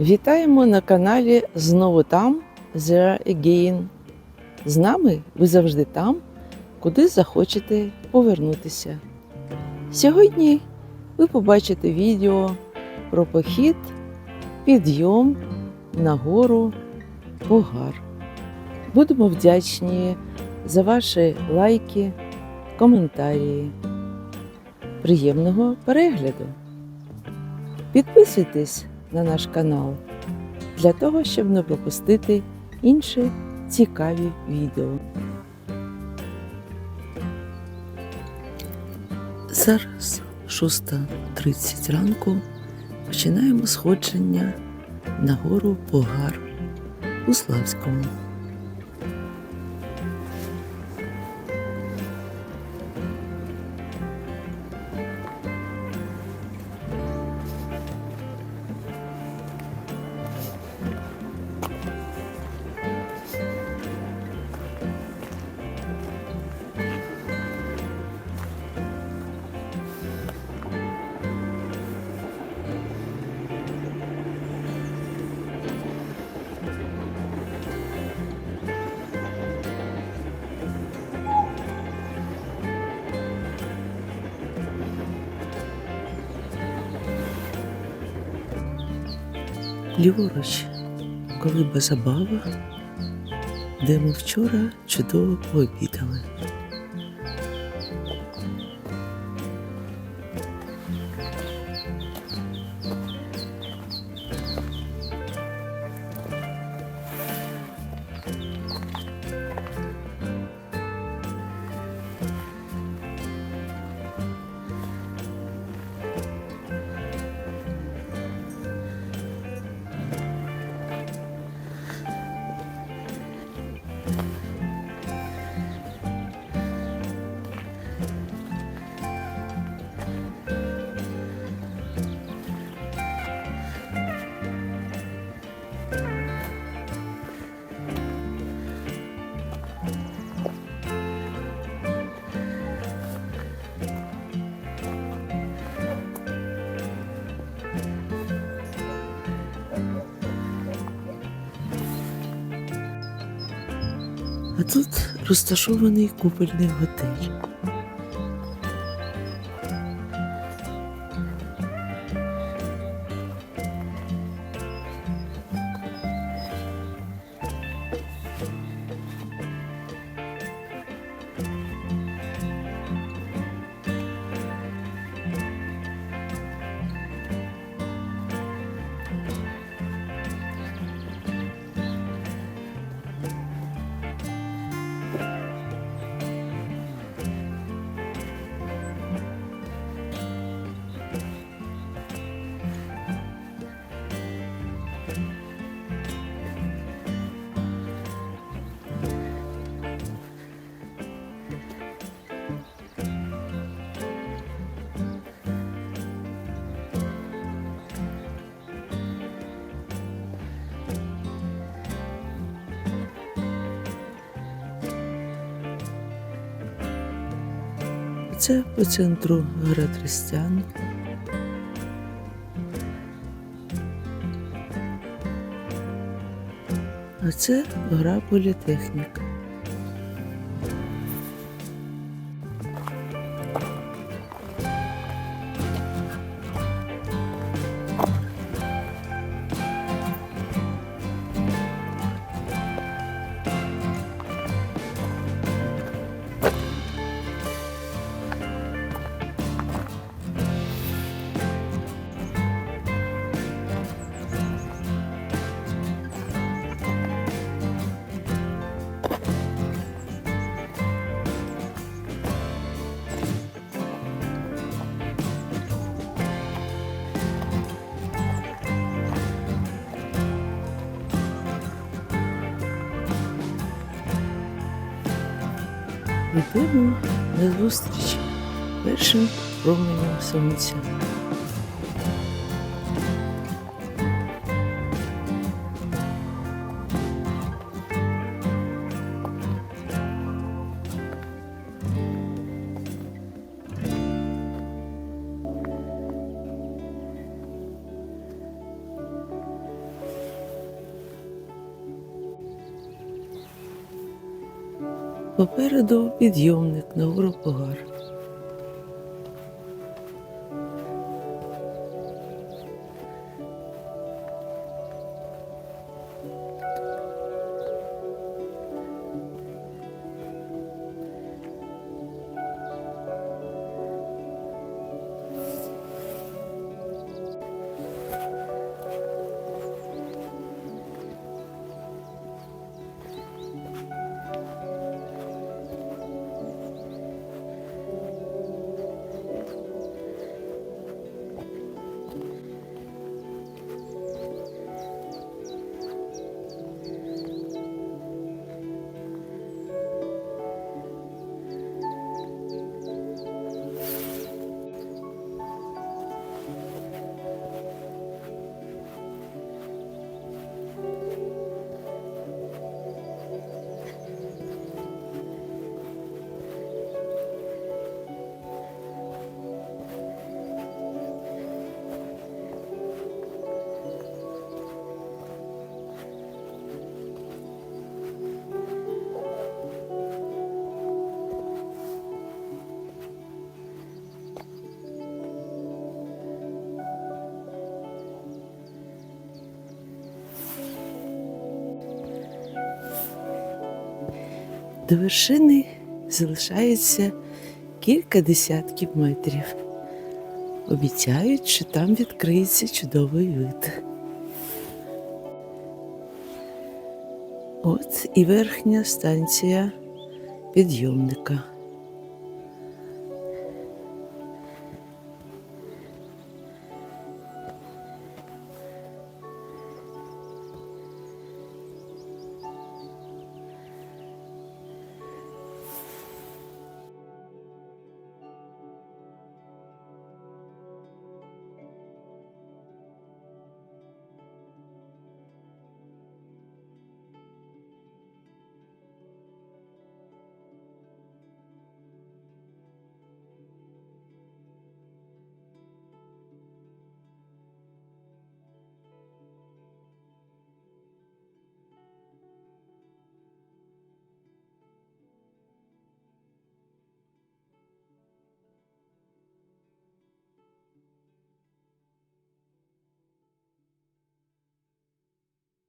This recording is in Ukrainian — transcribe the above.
Вітаємо на каналі Знову там There Again. З нами ви завжди там, куди захочете повернутися. Сьогодні ви побачите відео про похід, підйом на гору Погар. Будемо вдячні за ваші лайки, коментарі. Приємного перегляду! Підписуйтесь на наш канал для того, щоб не пропустити інші цікаві відео. Зараз 6.30 ранку починаємо сходження на гору Погар у Славському. Ліворуч, колиба забава, де ми вчора чудово пообідали. А тут розташований купельний готель. Це по центру гора Тростян. А це гора Політехніка. Йдемо на зустрічі першим променем сонця. Попереду підйомник на гору Погар. До вершини залишається кілька десятків метрів. Обіцяють, що там відкриється чудовий вид. От і верхня станція підйомника.